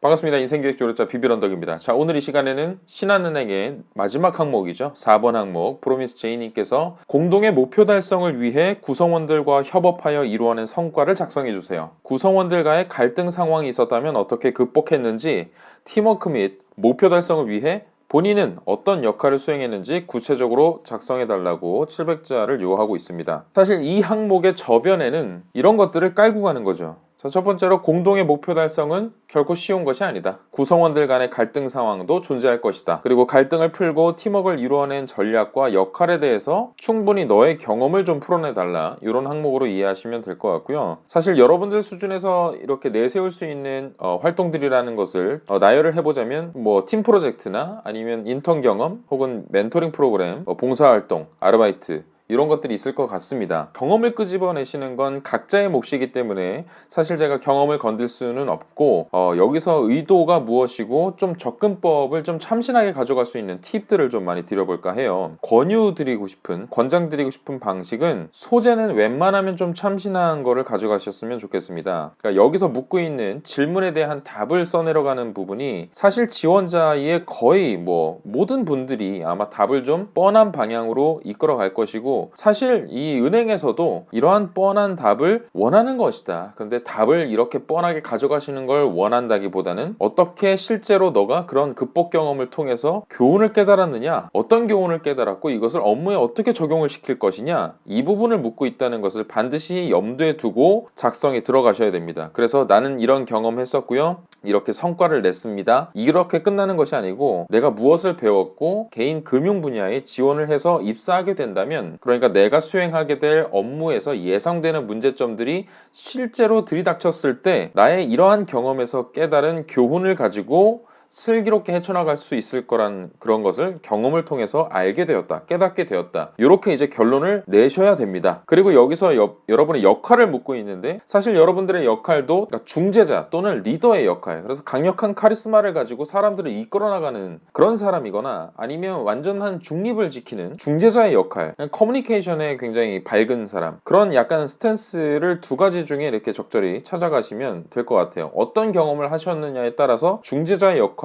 반갑습니다. 인생교육 조력자 비비런덕입니다. 자, 오늘 이 시간에는 신한은행의 마지막 항목이죠. 4번 항목 프로미스 제이님께서 공동의 목표 달성을 위해 구성원들과 협업하여 이루어낸 성과를 작성해 주세요. 구성원들과의 갈등 상황이 있었다면 어떻게 극복했는지 팀워크 및 목표 달성을 위해 본인은 어떤 역할을 수행했는지 구체적으로 작성해 달라고 700자를 요하고 있습니다. 사실 이 항목의 저변에는 이런 것들을 깔고 가는 거죠. 자, 첫 번째로 공동의 목표 달성은 결코 쉬운 것이 아니다. 구성원들 간의 갈등 상황도 존재할 것이다. 그리고 갈등을 풀고 팀워크를 이루어낸 전략과 역할에 대해서 충분히 너의 경험을 좀 풀어내달라. 이런 항목으로 이해하시면 될 것 같고요. 사실 여러분들 수준에서 이렇게 내세울 수 있는 어, 활동들이라는 것을 어, 나열을 해보자면 뭐 팀 프로젝트나 아니면 인턴 경험 혹은 멘토링 프로그램, 어, 봉사활동, 아르바이트 이런 것들이 있을 것 같습니다. 경험을 끄집어내시는 건 각자의 몫이기 때문에 사실 제가 경험을 건들 수는 없고 어, 여기서 의도가 무엇이고 좀 접근법을 좀 참신하게 가져갈 수 있는 팁들을 좀 많이 드려볼까 해요. 권유드리고 싶은 권장드리고 싶은 방식은 소재는 웬만하면 좀 참신한 거를 가져가셨으면 좋겠습니다. 그러니까 여기서 묻고 있는 질문에 대한 답을 써내려가는 부분이 사실 지원자의 거의 뭐 모든 분들이 아마 답을 좀 뻔한 방향으로 이끌어갈 것이고 사실 이 은행에서도 이러한 뻔한 답을 원하는 것이다. 그런데 답을 이렇게 뻔하게 가져가시는 걸 원한다기보다는 어떻게 실제로 너가 그런 극복 경험을 통해서 교훈을 깨달았느냐, 어떤 교훈을 깨달았고 이것을 업무에 어떻게 적용을 시킬 것이냐, 이 부분을 묻고 있다는 것을 반드시 염두에 두고 작성에 들어가셔야 됩니다. 그래서 나는 이런 경험했었고요. 이렇게 성과를 냈습니다. 이렇게 끝나는 것이 아니고 내가 무엇을 배웠고 개인 금융 분야에 지원을 해서 입사하게 된다면 그러니까 내가 수행하게 될 업무에서 예상되는 문제점들이 실제로 들이닥쳤을 때 나의 이러한 경험에서 깨달은 교훈을 가지고 슬기롭게 헤쳐나갈 수 있을 거란 그런 것을 경험을 통해서 알게 되었다, 깨닫게 되었다. 이렇게 이제 결론을 내셔야 됩니다. 그리고 여기서 여, 여러분의 역할을 묻고 있는데 사실 여러분들의 역할도 그러니까 중재자 또는 리더의 역할. 그래서 강력한 카리스마를 가지고 사람들을 이끌어 나가는 그런 사람이거나 아니면 완전한 중립을 지키는 중재자의 역할. 커뮤니케이션에 굉장히 밝은 사람. 그런 약간 스탠스를 두 가지 중에 이렇게 적절히 찾아가시면 될 것 같아요. 어떤 경험을 하셨느냐에 따라서 중재자의 역할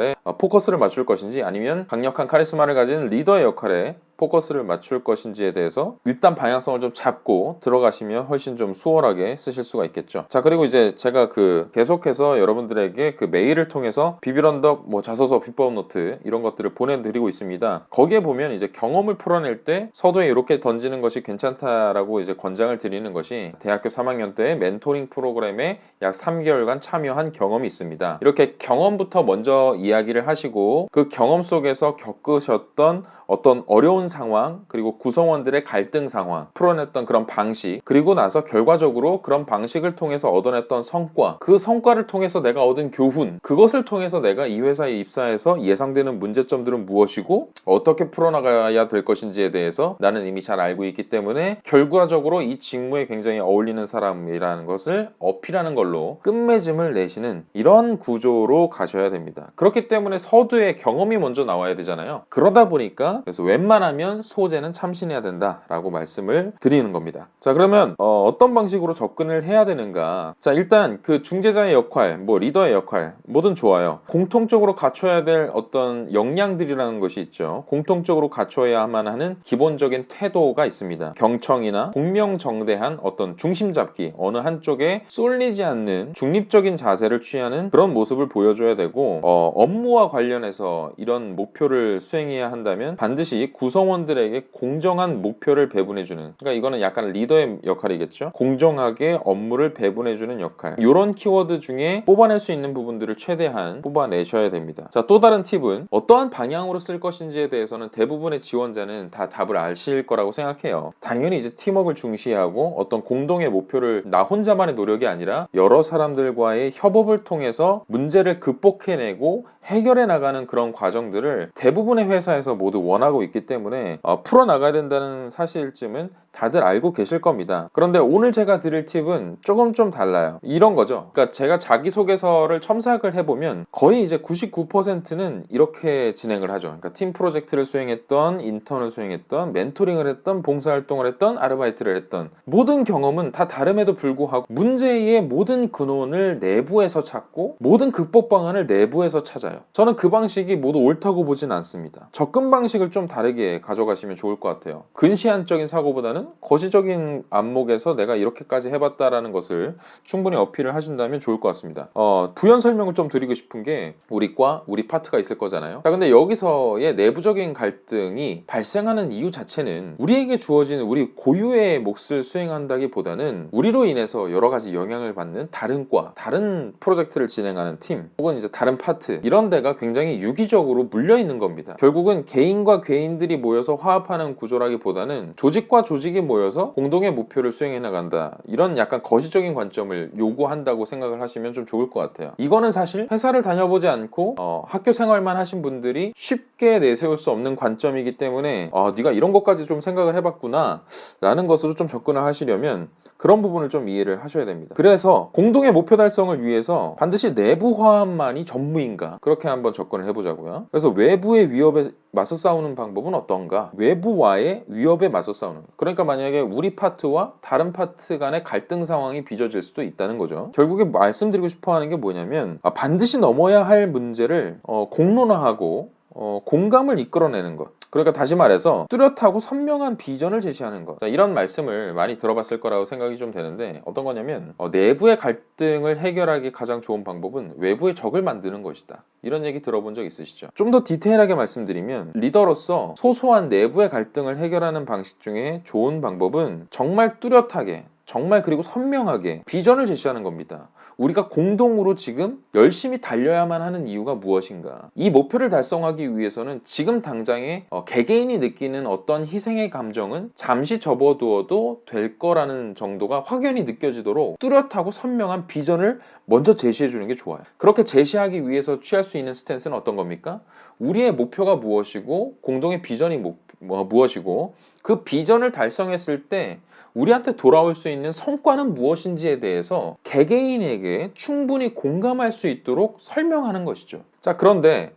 에 어, 포커스를 맞출 것인지 아니면 강력한 카리스마를 가진 리더의 역할에 포커스를 맞출 것인지에 대해서 일단 방향성을 좀 잡고 들어가시면 훨씬 좀 수월하게 쓰실 수가 있겠죠. 자, 그리고 이제 제가 그 계속해서 여러분들에게 그 메일을 통해서 비비런덕 뭐 자소서 비법 노트 이런 것들을 보내드리고 있습니다. 거기에 보면 이제 경험을 풀어낼 때 서두에 이렇게 던지는 것이 괜찮다라고 이제 권장을 드리는 것이 대학교 3학년 때 멘토링 프로그램에 약 3개월간 참여한 경험이 있습니다. 이렇게 경험부터 먼저 이야기를 하시고 그 경험 속에서 겪으셨던 어떤 어려운 상황 그리고 구성원들의 갈등 상황 풀어냈던 그런 방식 그리고 나서 결과적으로 그런 방식을 통해서 얻어냈던 성과 그 성과를 통해서 내가 얻은 교훈 그것을 통해서 내가 이 회사에 입사해서 예상되는 문제점들은 무엇이고 어떻게 풀어나가야 될 것인지에 대해서 나는 이미 잘 알고 있기 때문에 결과적으로 이 직무에 굉장히 어울리는 사람이라는 것을 어필하는 걸로 끝맺음을 내시는 이런 구조로 가셔야 됩니다. 그렇기 때문에 서두에 경험이 먼저 나와야 되잖아요. 그러다 보니까 그래서 웬만하면 소재는 참신해야 된다라고 말씀을 드리는 겁니다. 자 그러면 어, 떤 방식으로 접근을 해야 되는가? 자 일단 그 중재자의 역할, 뭐 리더의 역할 뭐든 좋아요. 공통적으로 갖춰야 될 어떤 역량들이라는 것이 있죠. 공통적으로 갖춰야만 하는 기본적인 태도가 있습니다. 경청이나 공명정대한 어떤 중심 잡기 어느 한쪽에 쏠리지 않는 중립적인 자세를 취하는 그런 모습을 보여줘야 되고 어, 업무와 관련해서 이런 목표를 수행해야 한다면 반드시 구성 원들에게 공정한 목표를 배분해주는 그러니까 이거는 약간 리더의 역할이겠죠? 공정하게 업무를 배분해주는 역할. 이런 키워드 중에 뽑아낼 수 있는 부분들을 최대한 뽑아내셔야 됩니다. 자 또 다른 팁은 어떠한 방향으로 쓸 것인지에 대해서는 대부분의 지원자는 다 답을 아실 거라고 생각해요. 당연히 이제 팀워크를 중시하고 어떤 공동의 목표를 나 혼자만의 노력이 아니라 여러 사람들과의 협업을 통해서 문제를 극복해내고 해결해 나가는 그런 과정들을 대부분의 회사에서 모두 원하고 있기 때문에 어, 풀어 나가야 된다는 사실쯤은 다들 알고 계실 겁니다. 그런데 오늘 제가 드릴 팁은 조금 좀 달라요. 이런 거죠. 그러니까 제가 자기소개서를 첨삭을 해보면 거의 이제 99%는 이렇게 진행을 하죠. 그러니까 팀 프로젝트를 수행했던, 인턴을 수행했던, 멘토링을 했던, 봉사활동을 했던, 아르바이트를 했던 모든 경험은 다 다름에도 불구하고 문제의 모든 근원을 내부에서 찾고 모든 극복 방안을 내부에서 찾아 요. 저는 그 방식이 모두 옳다고 보진 않습니다. 접근 방식을 좀 다르게 가져가시면 좋을 것 같아요. 근시안적인 사고보다는 거시적인 안목에서 내가 이렇게까지 해봤다라는 것을 충분히 어필을 하신다면 좋을 것 같습니다. 어, 부연 설명을 좀 드리고 싶은 게 우리 과, 우리 파트가 있을 거잖아요. 자, 근데 여기서의 내부적인 갈등이 발생하는 이유 자체는 우리에게 주어진 우리 고유의 몫을 수행한다기보다는 우리로 인해서 여러 가지 영향을 받는 다른 과, 다른 프로젝트를 진행하는 팀, 혹은 이제 다른 파트 이런 데가 굉장히 유기적으로 물려 있는 겁니다. 결국은 개인과 개인들이 모여서 화합하는 구조라기보다는 조직과 조직이 모여서 공동의 목표를 수행해 나간다. 이런 약간 거시적인 관점을 요구한다고 생각을 하시면 좀 좋을 것 같아요. 이거는 사실 회사를 다녀보지 않고 어, 학교 생활만 하신 분들이 쉽게 내세울 수 없는 관점이기 때문에 어, 네가 이런 것까지 좀 생각을 해봤구나 라는 것으로 좀 접근을 하시려면 그런 부분을 좀 이해를 하셔야 됩니다. 그래서 공동의 목표 달성을 위해서 반드시 내부 화합만이 전무인가 그렇게 한번 접근을 해보자고요. 그래서 외부의 위협에 맞서 싸우는 방법은 어떤가? 외부와의 위협에 맞서 싸우는. 그러니까 만약에 우리 파트와 다른 파트 간의 갈등 상황이 빚어질 수도 있다는 거죠. 결국에 말씀드리고 싶어 하는 게 뭐냐면 아, 반드시 넘어야 할 문제를 어, 공론화하고 어, 공감을 이끌어내는 것. 그러니까 다시 말해서 뚜렷하고 선명한 비전을 제시하는 것. 자, 이런 말씀을 많이 들어봤을 거라고 생각이 좀 되는데 어떤 거냐면 어, 내부의 갈등을 해결하기 가장 좋은 방법은 외부의 적을 만드는 것이다. 이런 얘기 들어본 적 있으시죠? 좀 더 디테일하게 말씀드리면 리더로서 소소한 내부의 갈등을 해결하는 방식 중에 좋은 방법은 정말 뚜렷하게 정말 그리고 선명하게 비전을 제시하는 겁니다. 우리가 공동으로 지금 열심히 달려야만 하는 이유가 무엇인가? 이 목표를 달성하기 위해서는 지금 당장에 어, 개개인이 느끼는 어떤 희생의 감정은 잠시 접어두어도 될 거라는 정도가 확연히 느껴지도록 뚜렷하고 선명한 비전을 먼저 제시해 주는 게 좋아요. 그렇게 제시하기 위해서 취할 수 있는 스탠스는 어떤 겁니까? 우리의 목표가 무엇이고 공동의 비전이 뭐, 뭐, 무엇이고 그 비전을 달성했을 때 우리한테 돌아올 수 있는 성과는 무엇인지에 대해서 개개인에게 충분히 공감할 수 있도록 설명하는 것이죠. 자, 그런데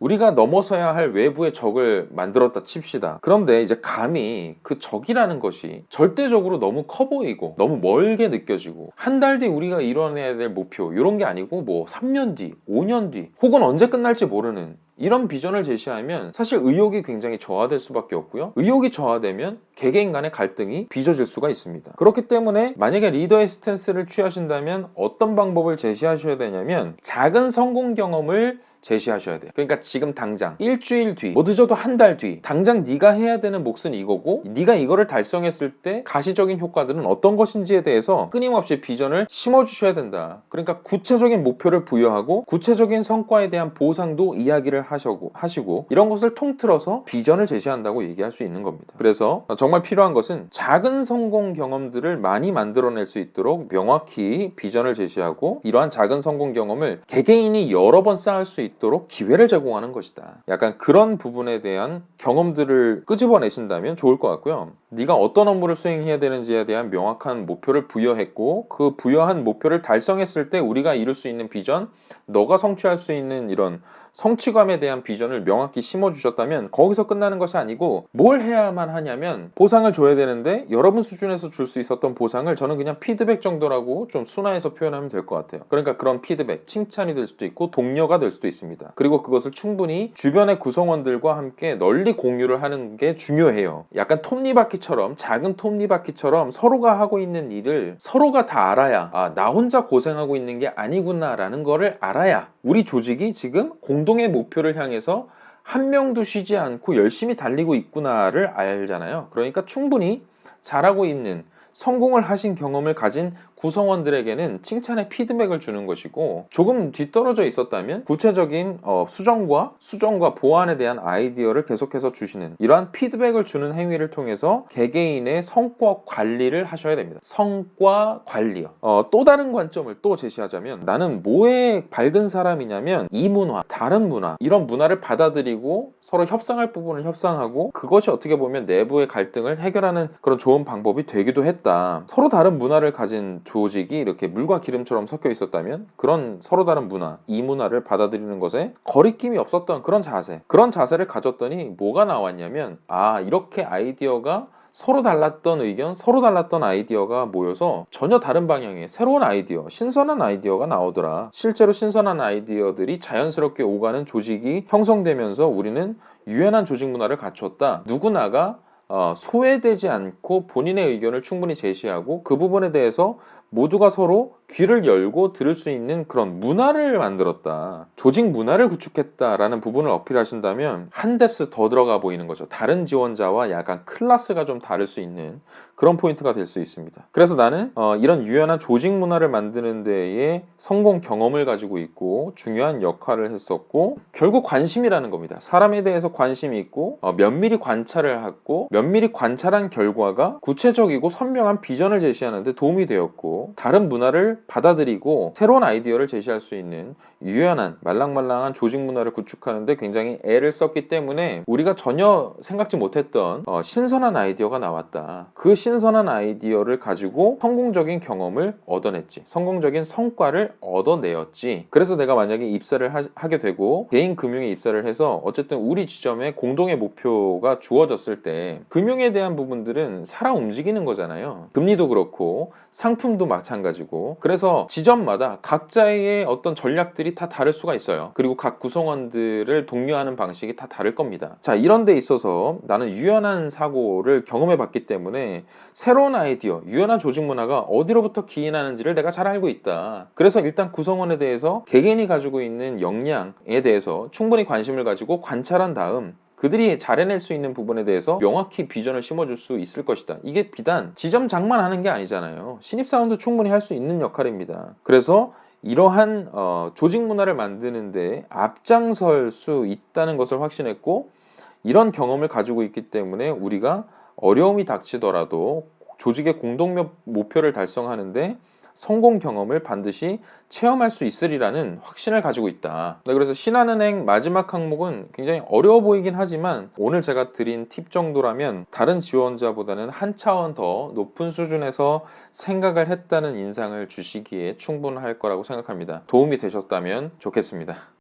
우리가 넘어서야 할 외부의 적을 만들었다 칩시다. 그런데 이제 감히 그 적이라는 것이 절대적으로 너무 커 보이고 너무 멀게 느껴지고 한 달 뒤 우리가 이뤄내야 될 목표 이런 게 아니고 뭐 3년 뒤, 5년 뒤 혹은 언제 끝날지 모르는 이런 비전을 제시하면 사실 의욕이 굉장히 저하될 수밖에 없고요. 의욕이 저하되면 개개인 간의 갈등이 빚어질 수가 있습니다. 그렇기 때문에 만약에 리더의 스탠스를 취하신다면 어떤 방법을 제시하셔야 되냐면 작은 성공 경험을 제시하셔야 돼요. 그러니까 지금 당장 일주일 뒤, 뭐 늦어도 한 달 뒤, 당장 네가 해야 되는 몫은 이거고 네가 이거를 달성했을 때 가시적인 효과들은 어떤 것인지에 대해서 끊임없이 비전을 심어주셔야 된다. 그러니까 구체적인 목표를 부여하고 구체적인 성과에 대한 보상도 이야기를 하시고 하시고 이런 것을 통틀어서 비전을 제시한다고 얘기할 수 있는 겁니다. 그래서 정말 필요한 것은 작은 성공 경험들을 많이 만들어낼 수 있도록 명확히 비전을 제시하고 이러한 작은 성공 경험을 개개인이 여러 번 쌓을 수 있도록 기회를 제공하는 것이다. 약간 그런 부분에 대한 경험들을 끄집어내신다면 좋을 것 같고요. 네가 어떤 업무를 수행해야 되는지에 대한 명확한 목표를 부여했고 그 부여한 목표를 달성했을 때 우리가 이룰 수 있는 비전, 너가 성취할 수 있는 이런 성취감에 대한 비전을 명확히 심어주셨다면 거기서 끝나는 것이 아니고 뭘 해야만 하냐면 보상을 줘야 되는데 여러분 수준에서 줄 수 있었던 보상을 저는 그냥 피드백 정도라고 좀 순화해서 표현하면 될 것 같아요. 그러니까 그런 피드백, 칭찬이 될 수도 있고 동료가 될 수도 있습니다. 그리고 그것을 충분히 주변의 구성원들과 함께 널리 공유를 하는 게 중요해요. 약간 톱니바퀴처럼 작은 톱니바퀴처럼 서로가 하고 있는 일을 서로가 다 알아야 아, 나 혼자 고생하고 있는 게 아니구나라는 거를 알아야 우리 조직이 지금 공동의 목표를 향해서 한 명도 쉬지 않고 열심히 달리고 있구나를 알잖아요. 그러니까 충분히 잘하고 있는 성공을 하신 경험을 가진 구성원들에게는 칭찬의 피드백을 주는 것이고 조금 뒤떨어져 있었다면 구체적인 어, 수정과 수정과 보완에 대한 아이디어를 계속해서 주시는 이러한 피드백을 주는 행위를 통해서 개개인의 성과 관리를 하셔야 됩니다. 성과 관리요. 어, 또 다른 관점을 또 제시하자면 나는 뭐에 밝은 사람이냐면 이 문화, 다른 문화 이런 문화를 받아들이고 서로 협상할 부분을 협상하고 그것이 어떻게 보면 내부의 갈등을 해결하는 그런 좋은 방법이 되기도 했다. 서로 다른 문화를 가진 조직이 이렇게 물과 기름처럼 섞여 있었다면 그런 서로 다른 문화, 이 문화를 받아들이는 것에 거리낌이 없었던 그런 자세, 그런 자세를 가졌더니 뭐가 나왔냐면 아 이렇게 아이디어가 서로 달랐던 의견, 서로 달랐던 아이디어가 모여서 전혀 다른 방향의 새로운 아이디어, 신선한 아이디어가 나오더라. 실제로 신선한 아이디어들이 자연스럽게 오가는 조직이 형성되면서 우리는 유연한 조직 문화를 갖췄다. 누구나가 어, 소외되지 않고 본인의 의견을 충분히 제시하고 그 부분에 대해서 모두가 서로 귀를 열고 들을 수 있는 그런 문화를 만들었다. 조직 문화를 구축했다라는 부분을 어필하신다면 한 뎁스 더 들어가 보이는 거죠. 다른 지원자와 약간 클래스가 좀 다를 수 있는 그런 포인트가 될 수 있습니다. 그래서 나는 어, 이런 유연한 조직 문화를 만드는 데에 성공 경험을 가지고 있고 중요한 역할을 했었고 결국 관심이라는 겁니다. 사람에 대해서 관심이 있고 어, 면밀히 관찰을 하고 면밀히 관찰한 결과가 구체적이고 선명한 비전을 제시하는 데 도움이 되었고 다른 문화를 받아들이고 새로운 아이디어를 제시할 수 있는 유연한 말랑말랑한 조직 문화를 구축하는데 굉장히 애를 썼기 때문에 우리가 전혀 생각지 못했던 어, 신선한 아이디어가 나왔다. 그 신선한 아이디어를 가지고 성공적인 경험을 얻어냈지. 성공적인 성과를 얻어내었지. 그래서 내가 만약에 입사를 하, 게 되고 개인 금융에 입사를 해서 어쨌든 우리 지점에 공동의 목표가 주어졌을 때 금융에 대한 부분들은 살아 움직이는 거잖아요. 금리도 그렇고 상품도 마찬가지고 그래서 지점마다 각자의 어떤 전략들이 다 다를 수가 있어요. 그리고 각 구성원들을 독려하는 방식이 다 다를 겁니다. 자, 이런 데 있어서 나는 유연한 사고를 경험해 봤기 때문에 새로운 아이디어, 유연한 조직 문화가 어디로부터 기인하는지를 내가 잘 알고 있다. 그래서 일단 구성원에 대해서 개개인이 가지고 있는 역량에 대해서 충분히 관심을 가지고 관찰한 다음 그들이 잘해낼 수 있는 부분에 대해서 명확히 비전을 심어줄 수 있을 것이다. 이게 비단 지점 장만하는 게 아니잖아요. 신입사원도 충분히 할 수 있는 역할입니다. 그래서 이러한 어, 조직 문화를 만드는데 앞장설 수 있다는 것을 확신했고 이런 경험을 가지고 있기 때문에 우리가 어려움이 닥치더라도 조직의 공동 목표를 달성하는데 성공 경험을 반드시 체험할 수 있으리라는 확신을 가지고 있다. 네, 그래서 신한은행 마지막 항목은 굉장히 어려워 보이긴 하지만 오늘 제가 드린 팁 정도라면 다른 지원자보다는 한 차원 더 높은 수준에서 생각을 했다는 인상을 주시기에 충분할 거라고 생각합니다. 도움이 되셨다면 좋겠습니다.